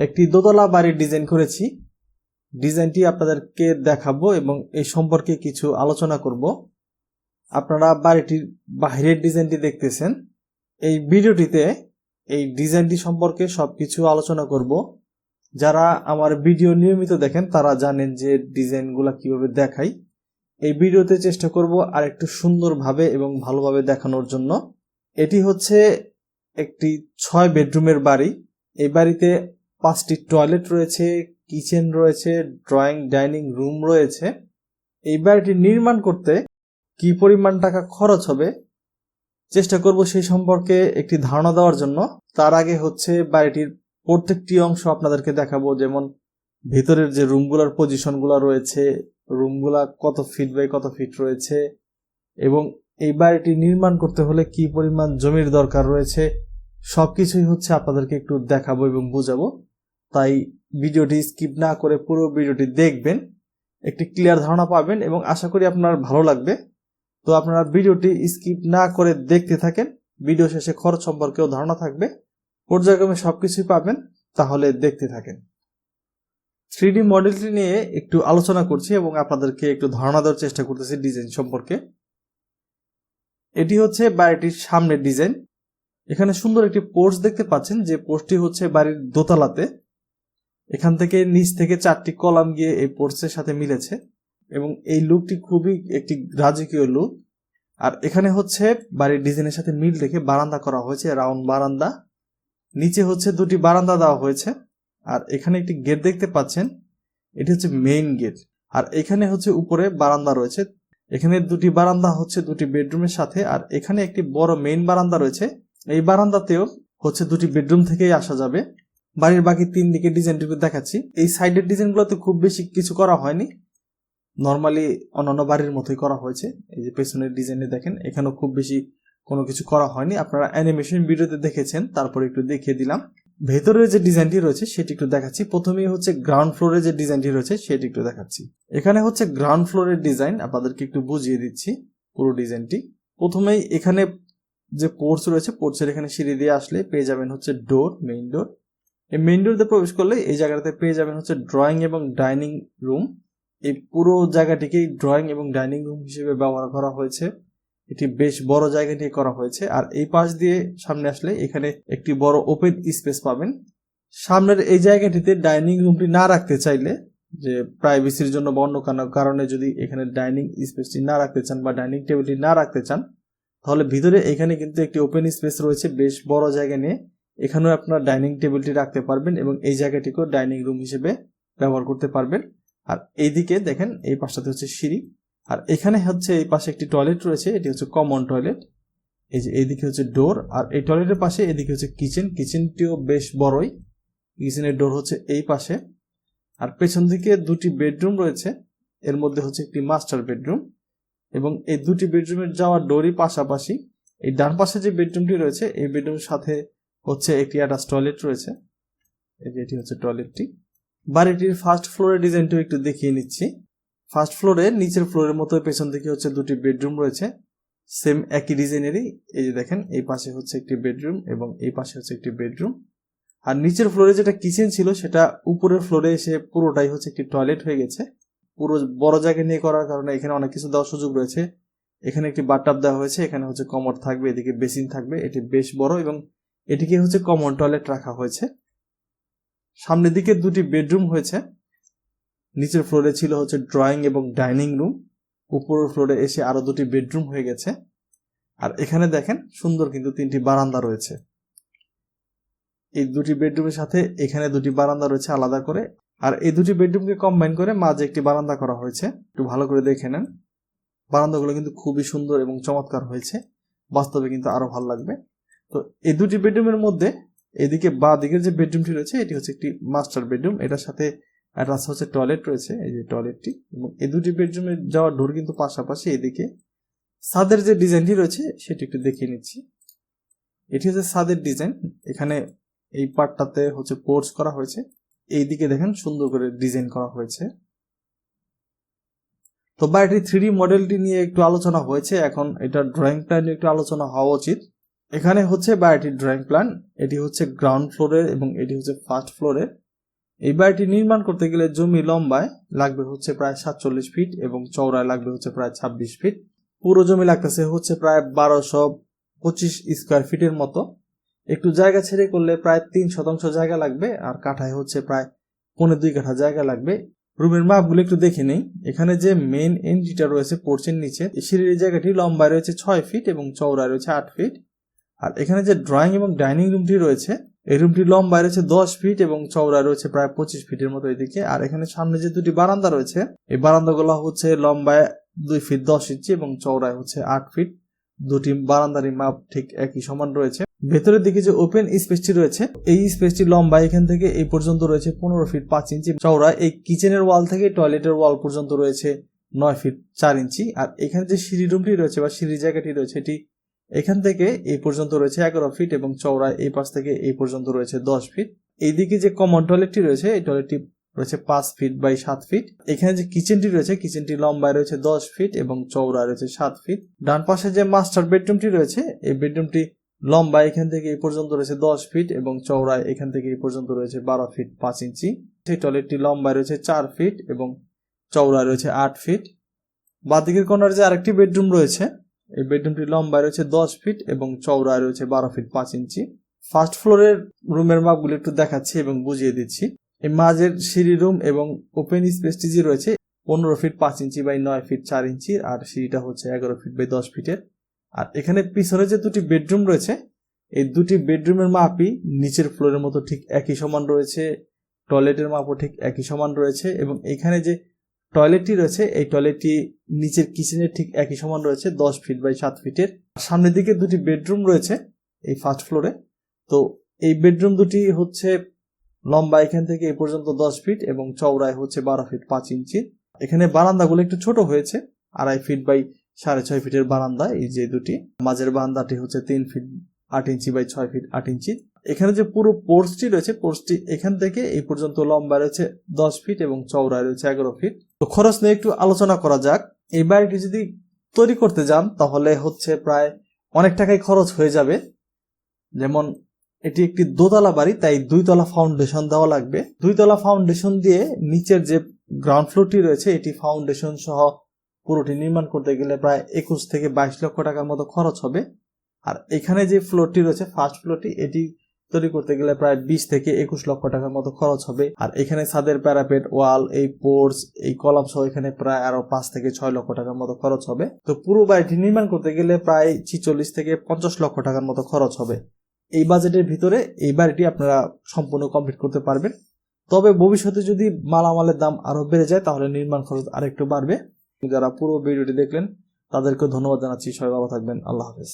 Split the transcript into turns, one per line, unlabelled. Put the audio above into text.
একটি দোতলা বাড়ির ডিজাইন করেছি। ডিজাইনটি আপনাদেরকে দেখাবো এবং এই সম্পর্কে কিছু আলোচনা করব। আপনারা বাড়িটির বাহিরের ডিজাইনটি দেখতেছেন। এই ভিডিওটিতে এই ডিজাইনটি সম্পর্কে সব কিছু আলোচনা করব। যারা আমার ভিডিও নিয়মিত দেখেন, তারা জানেন যে ডিজাইনগুলো কীভাবে দেখাই। এই ভিডিওতে চেষ্টা করব আর একটু সুন্দরভাবে এবং ভালোভাবে দেখানোর জন্য। এটি হচ্ছে একটি ছয় বেডরুমের বাড়ি। এই বাড়িতে পাঁচটি টয়লেট রয়েছে কিচেন রয়েছে ড্রয়িং ডাইনিং রুম রয়েছে। এই বাড়িটি নির্মাণ করতে কি পরিমাণ টাকা খরচ হবে, চেষ্টা করব সেই সম্পর্কে একটি ধারণা দেওয়ার জন্য। তার আগে হচ্ছে বাড়িটির প্রত্যেকটি অংশ আপনাদেরকে দেখাবো, যেমন ভেতরের যে রুমগুলোর পজিশনগুলো রয়েছে রুমগুলা কত ফিট বাই কত ফিট রয়েছে, এবং এই বাড়িটি নির্মাণ করতে হলে কি পরিমাণ জমির দরকার রয়েছে, সবকিছুই হচ্ছে আপনাদেরকে একটু দেখাবো এবং বুঝাবো। তাই ভিডিওটি স্কিপ না করে পুরো ভিডিওটি দেখবেন, একটি ক্লিয়ার ধারণা পাবেন এবং আশা করি আপনার ভালো লাগবে। তো আপনারা ভিডিওটি স্কিপ না করে দেখতে থাকেন, ভিডিও শেষে খরচ সম্পর্কেও ধারণা থাকবে, পর্যায়ক্রমে সবকিছুই পাবেন, তাহলে দেখতে থাকেন। থ্রি মডেলটি নিয়ে একটু আলোচনা করছি এবং আপনাদেরকে একটু ধারণা দেওয়ার চেষ্টা করতেছি ডিজাইন সম্পর্কে। এটি হচ্ছে বাড়িটির সামনের ডিজাইন। এখানে সুন্দর একটি পোস্ট দেখতে পাচ্ছেন, যে পোস্টটি হচ্ছে বাড়ির দোতলাতে। এখান থেকে নিচ থেকে চারটি কলাম গিয়ে এই পোস্টের সাথে মিলেছে এবং এই লুকটি খুবই একটি রাজকীয় লুক। আর এখানে হচ্ছে বাড়ির ডিজাইনের সাথে মিল রেখে বারান্দা করা হয়েছে, রাউন্ড বারান্দা। নিচে হচ্ছে দুটি বারান্দা দেওয়া হয়েছে। আর এখানে একটি গেট দেখতে পাচ্ছেন, এটি হচ্ছে মেইন গেট। আর এখানে হচ্ছে উপরে বারান্দা রয়েছে। এখানে দুটি বারান্দা হচ্ছে দুটি বেডরুমের সাথে, আর এখানে একটি বড় মেইন বারান্দা রয়েছে। এই বারান্দাতেও হচ্ছে দুটি বেডরুম থেকেই আসা যাবে। বাড়ির বাকি তিন দিকে ডিজাইনটুকু দেখাচ্ছি। এই সাইডের ডিজাইনগুলোতে খুব বেশি কিছু করা হয়নি। নর্মালি অন্যান্য বাড়ির মতোই করা হয়েছে। এই যে পেছনের ডিজাইনে দেখেন, এখানেও খুব বেশি কোনো কিছু করা হয়নি। আপনারা অ্যানিমেশন ভিডিওতে দেখেছেন, তারপরে একটু দেখিয়ে দিলাম। ভেতরের যে ডিজাইনটি রয়েছে, সেটি একটু দেখাচ্ছি। প্রথমেই হচ্ছে গ্রাউন্ড ফ্লোরে যে ডিজাইনটি রয়েছে, সেটি একটু দেখাচ্ছি। এখানে হচ্ছে গ্রাউন্ড ফ্লোরের ডিজাইন আপনাদেরকে একটু বুঝিয়ে দিচ্ছি পুরো ডিজাইনটি প্রথমেই এখানে যে পোর্টস রয়েছে পোর্টসের এখানে সিঁড়ি দিয়ে আসলে পেয়ে যাবেন হচ্ছে ডোর মেইন ডোর এই মেইন ডোর দিয়ে প্রবেশ করলে এই জায়গাটাতে পেয়ে যাবেন হচ্ছে ড্রয়িং এবং ডাইনিং রুম এই পুরো জায়গাটিকেই ড্রয়িং এবং ডাইনিং রুম হিসেবে ব্যবহার করা হয়েছে। এটি বেশ বড় জায়গা নিয়ে করা হয়েছে। আর এই পাশ দিয়ে সামনে আসলে এখানে একটি বড় ওপেন স্পেস পাবেন। সামনের এই জায়গাটিতে ডাইনিং রুমটি না রাখতে চাইলে যে প্রাইভেসির জন্য বা অন্য কারণে যদি এখানে ডাইনিং স্পেসটি না রাখতে চান বা ডাইনিং টেবিলটি না রাখতে চান, তাহলে ভিতরে এখানে কিন্তু একটি ওপেন স্পেস রয়েছে। বেশ বড় জায়গা নিয়ে এখানেও আপনার ডাইনিং টেবিলটি রাখতে পারবেন এবং এই জায়গাটিকেও ডাইনিং রুম হিসেবে ব্যবহার করতে পারবেন। আর এইদিকে দেখেন, এই পাশটাতে হচ্ছে সিঁড়ি। আর এখানে হচ্ছে এই পাশে একটি টয়লেট রয়েছে, এটি হচ্ছে কমন টয়লেট। এই যে এইদিকে হচ্ছে ডোর, আর এই টয়লেটের পাশে এদিকে হচ্ছে কিচেন। কিচেনটিও বেশ বড়ই। কিচেনের ডোর হচ্ছে এই পাশে। আর পেছন দিকে দুটি বেডরুম রয়েছে, এর মধ্যে হচ্ছে একটি মাস্টার বেডরুম। এবং এই দুটি বেডরুমের যাওয়ার ডোরই পাশাপাশি এই ডান পাশে যে বেডরুমটি রয়েছে, এই বেডরুমের সাথে হচ্ছে একটি অ্যাটাচ টয়লেট রয়েছে। এই যে এটি হচ্ছে টয়লেটটি বাড়িটির ফার্স্ট ফ্লোরের ডিজাইনটিও একটু দেখিয়ে নিচ্ছি। ফার্স্ট ফ্লোরে নিচের ফ্লোরের মতো পেছন দিকে হচ্ছে দুটি বেডরুম রয়েছে। সেম একই ডিজাইনেরই এই যে দেখেন, এই পাশে হচ্ছে একটি বেডরুম এবং এই পাশে হচ্ছে একটি বেডরুম আর নিচের ফ্লোরে যেটা কিচেন ছিল, সেটা উপরের ফ্লোরে এসে পুরোটাই হচ্ছে একটি টয়লেট হয়ে গেছে। পুরো বড় জায়গা নিয়ে করার কারণে এখানে অনেক কিছু দেওয়ার সুযোগ রয়েছে। এখানে একটি বাটটাপ দেওয়া হয়েছে, এখানে হচ্ছে কমর থাকবে, এদিকে বেসিন থাকবে। এটি বেশ বড় এবং এটিকে হচ্ছে কমন টয়লেট রাখা হয়েছে। সামনের দিকে দুটি বেডরুম হয়েছে। নিচের ফ্লোরে ছিল হচ্ছে ড্রয়িং এবং ডাইনিং রুম উপরের ফ্লোরে এসে আরও দুটি বেডরুম হয়ে গেছে। আর এখানে দেখেন সুন্দর কিন্তু তিনটি বারান্দা রয়েছে। এই দুটি বেডরুমের সাথে এখানে দুটি বারান্দা রয়েছে আলাদা করে। আর এই দুটি বেডরুমকে কম্বাইন করে মাঝে একটি বারান্দা করা হয়েছে। একটু ভালো করে দেখে নেন। বারান্দাগুলো কিন্তু খুবই সুন্দর এবং চমৎকার হয়েছে। বাস্তবে কিন্তু আরও ভালো লাগবে। তো এই দুটি বেডরুমের মধ্যে এদিকে বা দিকের যে বেডরুমটি রয়েছে, এটি হচ্ছে একটি মাস্টার বেডরুম। এটার সাথে একটা হচ্ছে টয়লেট রয়েছে, এই যে টয়লেটটি। এবং এই দুটি বেডরুমে যাওয়ার ডোর কিন্তু পাশাপাশি এদিকে সাদের যে ডিজাইনটি রয়েছে, সেটি একটু দেখিয়ে নিচ্ছি। এটি হচ্ছে ছাদের ডিজাইন। এখানে এই পার্টটাতে হচ্ছে পোর্স করা হয়েছে। এই দিকে দেখেন সুন্দর করে ডিজাইন করা হয়েছে। তো বাড়িটি থ্রি মডেলটি নিয়ে একটু আলোচনা হয়েছে। এখন এটা ড্রয়িং প্ল্যান নিয়ে একটু আলোচনা হওয়া উচিত। এখানে হচ্ছে বাড়িটির ড্রয়িং প্ল্যান, এটি হচ্ছে গ্রাউন্ড ফ্লোরের এবং এটি হচ্ছে ফার্স্ট ফ্লোরের এই বাড়িটি নির্মাণ করতে গেলে জমি লম্বায় লাগবে হচ্ছে প্রায় সাতচল্লিশ ফিট এবং চওড়ায় লাগবে হচ্ছে প্রায় ছাব্বিশ ফিট। পুরো জমি লাগতেছে হচ্ছে প্রায় বারোশো পঁচিশ স্কোয়ার ফিটের মতো। একটু জায়গা ছেড়ে করলে প্রায় তিন শতাংশ জায়গা লাগবে আর কাঠায় হচ্ছে প্রায় পৌনে দুই কাঠা জায়গা লাগবে। রুমের মাপগুলো একটু দেখে নেই। এখানে যে মেন এন্ট্রিটা রয়েছে পোর্চের নিচে সিঁড়ির জায়গাটি লম্বায় রয়েছে ছয় ফিট এবং চওড়ায় রয়েছে আট ফিট। আর এখানে যে ড্রয়িং এবং ডাইনিং রুমটি রয়েছে, এই রুমটি লম্বায় রয়েছে দশ ফিট এবং চওড়ায় রয়েছে প্রায় পঁচিশ ফিটের মতো এদিকে। আর এখানে সামনে যে দুটি বারান্দা রয়েছে, এই বারান্দাগুলো হচ্ছে লম্বায় দুই ফিট দশ ইঞ্চি এবং চওড়ায় হচ্ছে আট ফিট দুটি বারান্দারই মাপ ঠিক একই সমান রয়েছে। ভেতরের দিকে যে ওপেন স্পেসটি রয়েছে, এই স্পেসটি লম্বা এখান থেকে এই পর্যন্ত রয়েছে পনেরো ফিট পাঁচ ইঞ্চি চওড়া। এই কিচেনের ওয়াল থেকে টয়লেটের ওয়াল পর্যন্ত রয়েছে নয় ফিট চার ইঞ্চি আর এখানে যে সিঁড়ি রুমটি রয়েছে বা সিঁড়ি জায়গাটি রয়েছে, এটি এখান থেকে এই পর্যন্ত রয়েছে এগারো ফিট এবং চওড়া এই পাশ থেকে এই পর্যন্ত রয়েছে দশ ফিট এইদিকে যে কমন টয়লেটটি রয়েছে, এই টয়লেটটি রয়েছে পাঁচ ফিট বাই সাত ফিট এখানে যে কিচেনটি রয়েছে কিচেনটি লম্বায় রয়েছে দশ ফিট এবং চওড়ায় রয়েছে সাত ফিট ডান পাশে যে মাস্টার বেডরুমটি রয়েছে, এই বেডরুমটি লম্বা এখান থেকে এই পর্যন্ত রয়েছে দশ ফিট এবং চওড়ায় এখান থেকে এই পর্যন্ত রয়েছে বারো ফিট পাঁচ ইঞ্চি। সেই টয়লেটটি লম্বায় রয়েছে চার ফিট এবং চওড়ায় রয়েছে আট ফিট বাদিকের কর্নার যে আরেকটি বেডরুম রয়েছে এই বেডরুমটি লম্বায় রয়েছে দশ ফিট এবং চওড়ায় রয়েছে বারো ফিট পাঁচ ইঞ্চি। ফার্স্ট ফ্লোরের রুমের মাপগুলো একটু দেখাচ্ছি এবং বুঝিয়ে দিচ্ছি। এই মাঝের সিঁড়ি রুম এবং ওপেন স্পেসটি যে রয়েছে, পনেরো ফিট পাঁচ ইঞ্চি বাই নয় ফিট চার ইঞ্চি, আর সিঁড়িটা হচ্ছে এগারো ফিট বাই দশ ফিটের। আর এখানে পিছনে যে দুটি বেডরুম রয়েছে, এই দুটি বেডরুমের মাপই নিচের ফ্লোরের মতো ঠিক একই সমান রয়েছে টয়লেটের মাপও ঠিক একই সমান রয়েছে এবং এখানে যে টয়লেটটি রয়েছে, এই টয়লেটটি নিচের কিচেনের ঠিক একই সমান রয়েছে, দশ ফিট বাই সাত ফিটের সামনের দিকে দুটি বেডরুম রয়েছে, এই ফার্স্ট ফ্লোরে তো এই বেডরুম দুটি হচ্ছে লম্বা এখান থেকে এ পর্যন্ত দশ ফিট এবং চওড়ায় হচ্ছে বারো ফিট পাঁচ ইঞ্চি। এখানে বারান্দাগুলো একটু ছোট হয়েছে, আড়াই ফিট বাই সাড়ে ছয় ফিটের বারান্দা, এই যে দুটি। মাঝের বারান্দাটি হচ্ছে তিন ফিট আট ইঞ্চি বাই ছয় ফিট আট ইঞ্চি। এখানে যে পুরো পোর্সটি রয়েছে পোর্সটি এখান থেকে এই পর্যন্ত লম্বা রয়েছে দশ ফিট এবং চওড়ায় রয়েছে এগারো ফিট। তো খরচ নিয়ে একটু আলোচনা করা যাক। এই বাড়িটি যদি তৈরি করতে যান, তাহলে হচ্ছে প্রায় অনেক টাকাই খরচ হয়ে যাবে। যেমন এটি একটি দোতলা বাড়ি, তাই দুইতলা ফাউন্ডেশন দেওয়া লাগবে। দুইতলা ফাউন্ডেশন দিয়ে নিচের যে গ্রাউন্ড ফ্লোরটি রয়েছে, এটি ফাউন্ডেশন সহ পুরোটি নির্মাণ করতে গেলে প্রায় একুশ থেকে বাইশ লক্ষ টাকার মতো খরচ হবে। আর এখানে যে ফ্লোরটি রয়েছে ফার্স্ট ফ্লোরটি এটি তৈরি করতে গেলে প্রায় বিশ থেকে একুশ লক্ষ টাকার মতো খরচ হবে। আর এখানে ছাদের প্যারাপেট ওয়াল এই পোর্স এই কলাম সহ এখানে প্রায় আরও পাঁচ থেকে ছয় লক্ষ টাকার মতো খরচ হবে। তো পুরো বাড়িটি নির্মাণ করতে গেলে প্রায় ছিচল্লিশ থেকে পঞ্চাশ লক্ষ টাকার মতো খরচ হবে। এই বাজেটের ভিতরে এই বাড়িটি আপনারা সম্পূর্ণ কমপ্লিট করতে পারবেন। তবে ভবিষ্যতে যদি মালামালের দাম আরও বেড়ে যায়, তাহলে নির্মাণ খরচ আরেকটু বাড়বে। যারা পুরো ভিডিওটি দেখলেন তাদেরকে ধন্যবাদ জানাচ্ছি। সবাই ভালো থাকবেন। আল্লাহ হাফেজ।